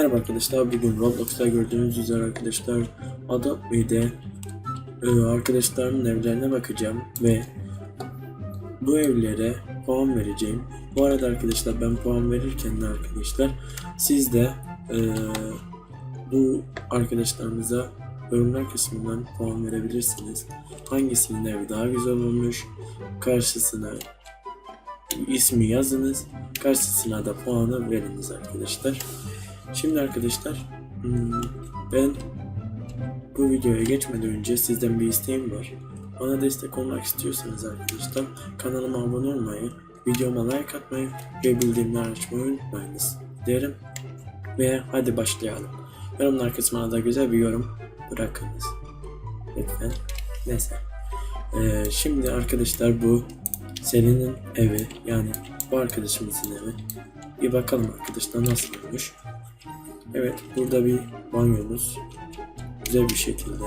Merhaba arkadaşlar bugün Roblox'ta gördüğünüz üzere arkadaşlar Adobe'de e, arkadaşlarımın evlerine bakacağım ve bu evlere puan vereceğim. Bu arada arkadaşlar ben puan verirken de arkadaşlar siz de e, bu arkadaşlarınıza yorumlar kısmından puan verebilirsiniz. Hangisinin evi daha güzel olmuş karşısına ismi yazınız karşısına da puanı veriniz arkadaşlar. Şimdi arkadaşlar hmm, ben bu videoya geçmeden önce sizden bir isteğim var. Bana destek olmak istiyorsanız arkadaşlar kanalıma abone olmayı, videoma like atmayı ve bildirimleri açmayı unutmayınız derim. Ve hadi başlayalım. Yorumlar kısmına da güzel bir yorum bırakınız. Lütfen. Neyse. Ee, şimdi arkadaşlar bu Selin'in evi yani bu arkadaşımızın evi. Bir bakalım arkadaşlar nasıl olmuş. Evet burada bir banyomuz. Güzel bir şekilde.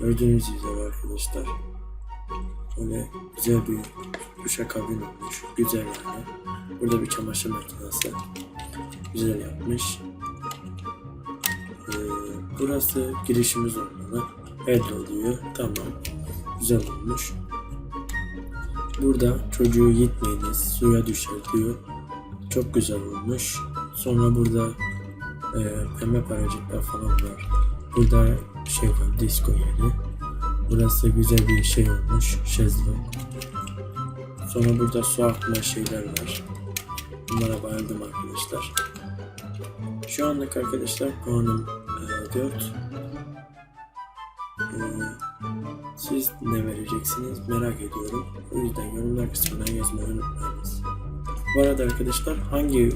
Gördüğünüz üzere arkadaşlar. Böyle güzel bir duşakabin olmuş. Güzel yani. Burada bir çamaşır makinesi. Güzel yapmış. Ee, burası girişimiz olmalı. Evet oluyor. Tamam. Güzel olmuş. Burada çocuğu gitmeyiniz. Suya düşer diyor. Çok güzel olmuş. Sonra burada e, pembe paracıklar falan var. Burada şey var, disco yeri. Burası güzel bir şey olmuş, şezlong. Sonra burada su akma şeyler var. Bunlara bayıldım arkadaşlar. Şu anlık arkadaşlar puanım e, 4. E, siz ne vereceksiniz merak ediyorum. O yüzden yorumlar kısmına yazmayı unutmayınız. Bu arada arkadaşlar hangi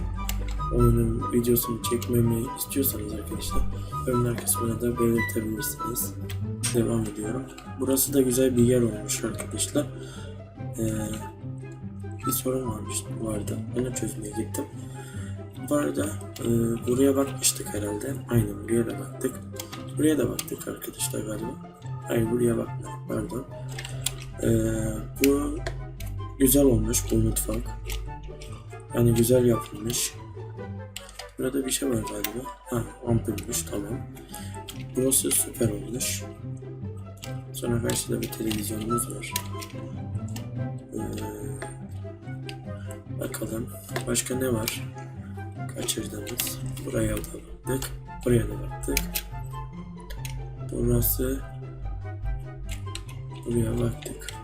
oyunun videosunu çekmemi istiyorsanız arkadaşlar yorumlar kısmına da belirtebilirsiniz. Devam ediyorum. Burası da güzel bir yer olmuş arkadaşlar. Ee, bir sorun varmış vardı. Onu çözmeye gittim. Bu arada e, buraya bakmıştık herhalde. Aynen buraya da baktık. Buraya da baktık arkadaşlar galiba. Hayır buraya bakmadık pardon. Ee, bu güzel olmuş bu mutfak. Yani güzel yapılmış. Burada bir şey var galiba. Ha ampulmüş tamam. Burası süper olmuş. Sonra karşıda bir televizyonumuz var. Ee, bakalım başka ne var? Kaçırdığımız. Buraya da baktık. Buraya da baktık. Burası Buraya baktık.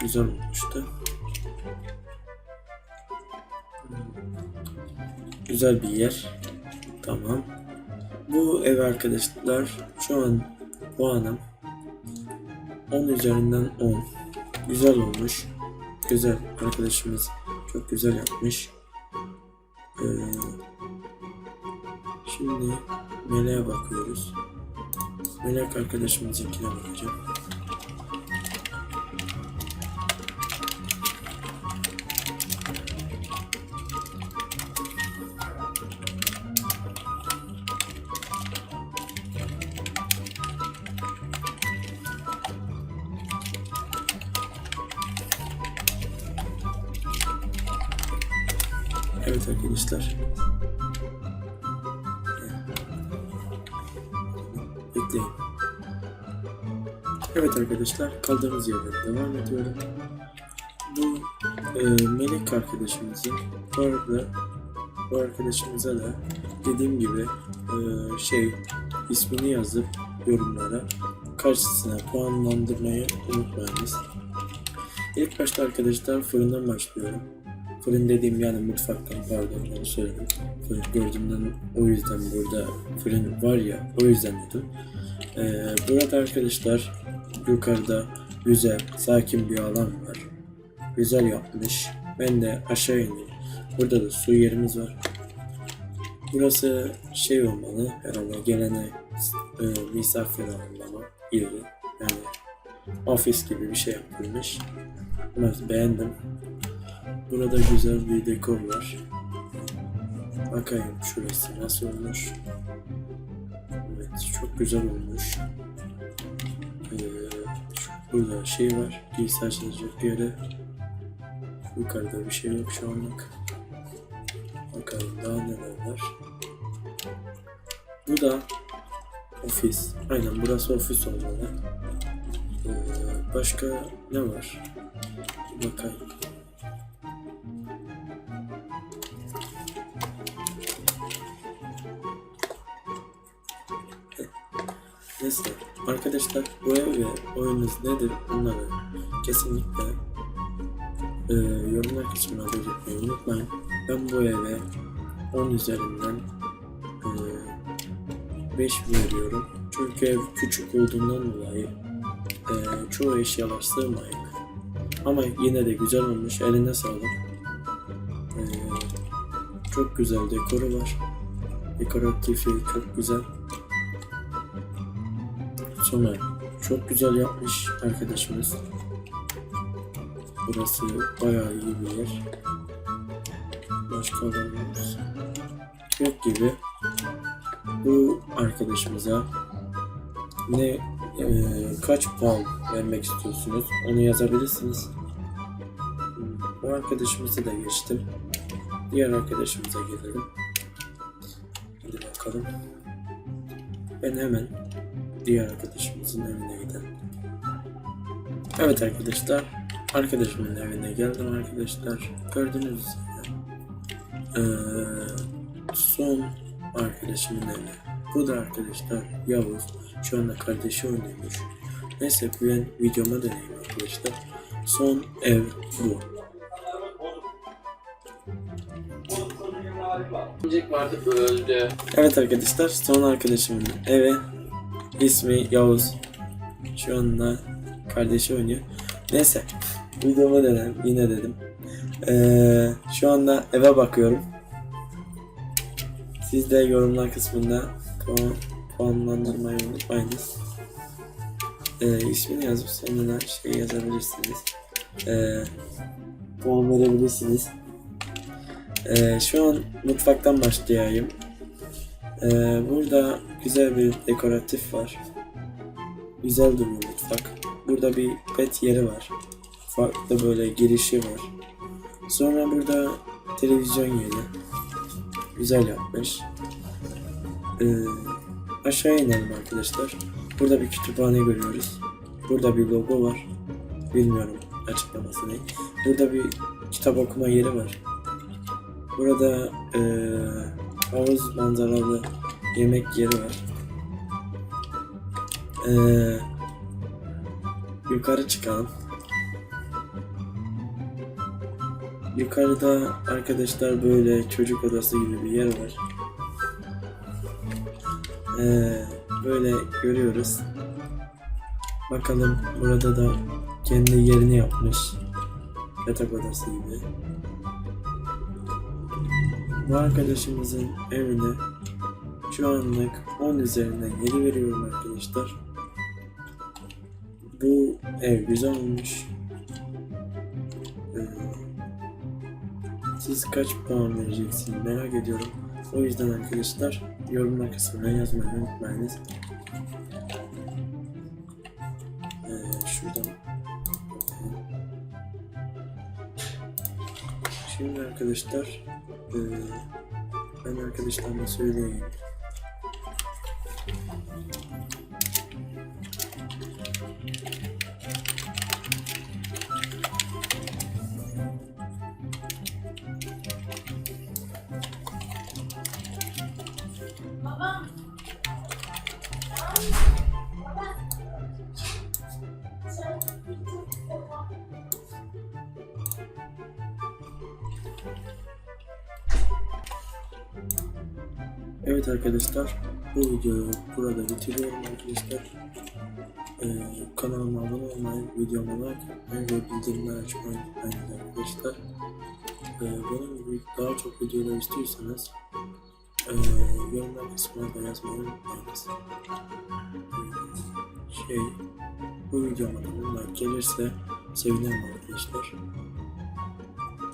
Güzel olmuştu. Güzel bir yer. Tamam. Bu ev arkadaşlar şu an puanım 10 üzerinden 10. Güzel olmuş. Güzel arkadaşımız çok güzel yapmış. Ee, şimdi Melek'e bakıyoruz. Melek arkadaşımızinkine bakacağım. Evet arkadaşlar. Bekleyin. Evet arkadaşlar kaldığımız yerden devam ediyorum. Bu e, Melek arkadaşımızın arada bu arkadaşımıza da dediğim gibi e, şey ismini yazıp yorumlara karşısına puanlandırmayı unutmayınız. İlk başta arkadaşlar fırından başlıyorum. Fırın dediğim yani mutfaktan pardon onu söyledim. Fırın gördüğümden o yüzden burada fırın var ya o yüzden dedim. Ee, burada arkadaşlar yukarıda güzel sakin bir alan var. Güzel yapmış. Ben de aşağı ineyim. Burada da su yerimiz var. Burası şey olmalı herhalde gelene e, misafir ağırlama yeri. Yani ofis gibi bir şey yapılmış. Ben beğendim. Burada güzel bir dekor var. Bakayım şurası nasıl olmuş. Evet çok güzel olmuş. Ee, burada şey var. Giysi açılacak yere. Yukarıda bir şey yok şu anlık. Bakalım daha neler var. Bu da ofis. Aynen burası ofis olmalı. Ee, başka ne var? Bakayım. Neyse arkadaşlar bu ev ve oyununuz nedir bunları kesinlikle e, yorumlar kısmına belirtmeyi unutmayın. Ben bu eve 10 üzerinden e, 5 veriyorum. Çünkü ev küçük olduğundan dolayı e, çoğu eşyalar sığmayık. Ama yine de güzel olmuş. Eline sağlık. E, çok güzel dekoru var. Dekoratifi çok güzel. Sonra çok güzel yapmış arkadaşımız. Burası bayağı iyi bir yer. Başka alanımız yok gibi. Bu arkadaşımıza ne e, kaç puan vermek istiyorsunuz onu yazabilirsiniz. Bu arkadaşımızı da geçtim. Diğer arkadaşımıza gelelim. Hadi bakalım. Ben hemen diğer arkadaşımızın evine gidelim. Evet arkadaşlar, arkadaşımın evine geldim arkadaşlar. Gördüğünüz üzere eee, son arkadaşımın evi. Bu da arkadaşlar Yavuz. Şu anda kardeşi oynuyormuş. Neyse ben videoma döneyim arkadaşlar. Son ev bu. Örümcek vardı öldü. Evet arkadaşlar son arkadaşımın evi. İsmi Yavuz. Şu anda kardeşi oynuyor. Neyse videoma dönelim yine dedim. Ee, şu anda eve bakıyorum. Siz de yorumlar kısmında puan, puanlandırmayı unutmayınız. Ee, ismini yazıp sonuna şey yazabilirsiniz. Ee, puan verebilirsiniz. Ee, şu an mutfaktan başlayayım. Ee, burada güzel bir dekoratif var. Güzel duruyor mutfak. Burada bir pet yeri var. Farklı böyle girişi var. Sonra burada televizyon yeri. Güzel yapmış. Ee, aşağı inelim arkadaşlar. Burada bir kütüphane görüyoruz. Burada bir logo var. Bilmiyorum açıklaması ne. Burada bir kitap okuma yeri var. Burada eee havuz manzaralı yemek yeri var. Eee yukarı çıkalım. Yukarıda arkadaşlar böyle çocuk odası gibi bir yer var. Eee, böyle görüyoruz. Bakalım burada da kendi yerini yapmış. Yatak odası gibi. Bu arkadaşımızın evine şu anlık 10 üzerinden 7 veriyorum arkadaşlar. Bu ev güzel olmuş. Ee, siz kaç puan vereceksiniz merak ediyorum. O yüzden arkadaşlar yorumlar kısmına yazmayı unutmayınız. Arkadaşlar ee, ben arkadaşlarıma söyleyeyim. Evet arkadaşlar bu videoyu burada bitiriyorum arkadaşlar. Ee, kanalıma abone olmayı, videoma like ve bildirimleri açmayı unutmayın arkadaşlar. Ee, bunun gibi daha çok videolar istiyorsanız e, yorumlar kısmına da yazmayı unutmayınız. Ee, şey, bu videoma like gelirse sevinirim arkadaşlar.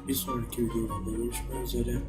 Bir sonraki videolarda görüşmek üzere.